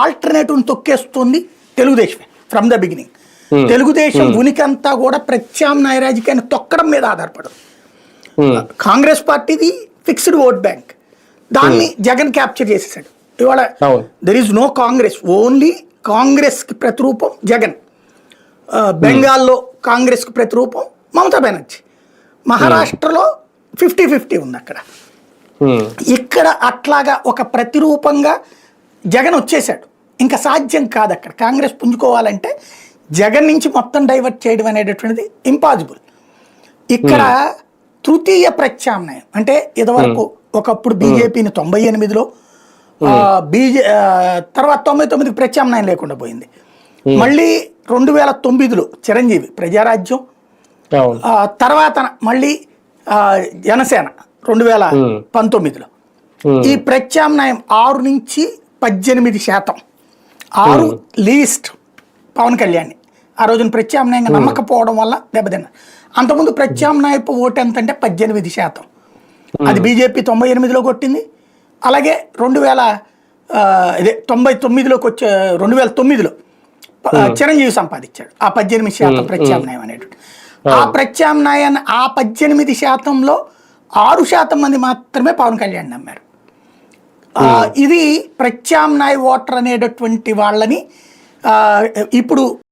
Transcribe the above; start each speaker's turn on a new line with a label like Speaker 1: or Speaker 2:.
Speaker 1: Alternative తొక్కేస్తుంది తెలుగుదేశమే from the beginning Telugu Desam ఉనికి అంతా కూడా ప్రత్యామ్నాయ రాజకీయాన్ని తొక్కడం మీద ఆధారపడదు.
Speaker 2: ఉమ్,
Speaker 1: కాంగ్రెస్ పార్టీది ఫిక్స్డ్ ఓట్ బ్యాంక్ దాన్ని జగన్ క్యాప్చర్ చేసేసాడు. ఇవాళ. There is no Congress only కాంగ్రెస్కి ప్రతిరూపం జగన్. బెంగాల్లో కాంగ్రెస్కి ప్రతిరూపం మమతా బెనర్జీ. మహారాష్ట్రలో ఫిఫ్టీ ఫిఫ్టీ ఉంది అక్కడ. ఇక్కడ అట్లాగా ఒక ప్రతిరూపంగా జగన్ వచ్చేసాడు ఇంకా సాధ్యం కాదు అక్కడ. కాంగ్రెస్ పుంజుకోవాలంటే జగన్ నుంచి మొత్తం డైవర్ట్ చేయడం అనేటటువంటిది ఇంపాసిబుల్. ఇక్కడ తృతీయ ప్రత్యామ్నాయం. అంటే ఇదివరకు ఒకప్పుడు బీజేపీని తొంభై ఎనిమిదిలో బీజే తర్వాత తొంభై తొమ్మిదికి ప్రత్యామ్నాయం లేకుండా పోయింది. మళ్ళీ రెండు వేల తొమ్మిదిలో చిరంజీవి ప్రజారాజ్యం. తర్వాత మళ్ళీ జనసేన రెండు వేల పంతొమ్మిదిలో. ఈ ప్రత్యామ్నాయం ఆరు నుంచి పద్దెనిమిది శాతం. ఆరు లీస్ట్ పవన్ కళ్యాణ్ ఆ రోజున ప్రత్యామ్నాయంగా నమ్మకపోవడం వల్ల దెబ్బతిన్నారు అంతకుముందు ప్రత్యామ్నాయపు ఓటు ఎంత అంటే పద్దెనిమిది శాతం. అది బీజేపీ తొంభై ఎనిమిదిలో కొట్టింది. అలాగే రెండు వేల ఇదే తొంభై తొమ్మిదిలోకి వచ్చే రెండు వేల తొమ్మిదిలో చిరంజీవి సంపాదించాడు. ఆ పద్దెనిమిది శాతం ప్రత్యామ్నాయం అనేటువంటి ఆ. ప్రత్యామ్నాయాన్ని ఆ పద్దెనిమిది శాతంలో ఆరు శాతం మంది మాత్రమే పవన్ కళ్యాణ్ నమ్మారు. ఇది ప్రత్యామ్నాయ ఓటర్ అనేటటువంటి వాళ్ళని ఇప్పుడు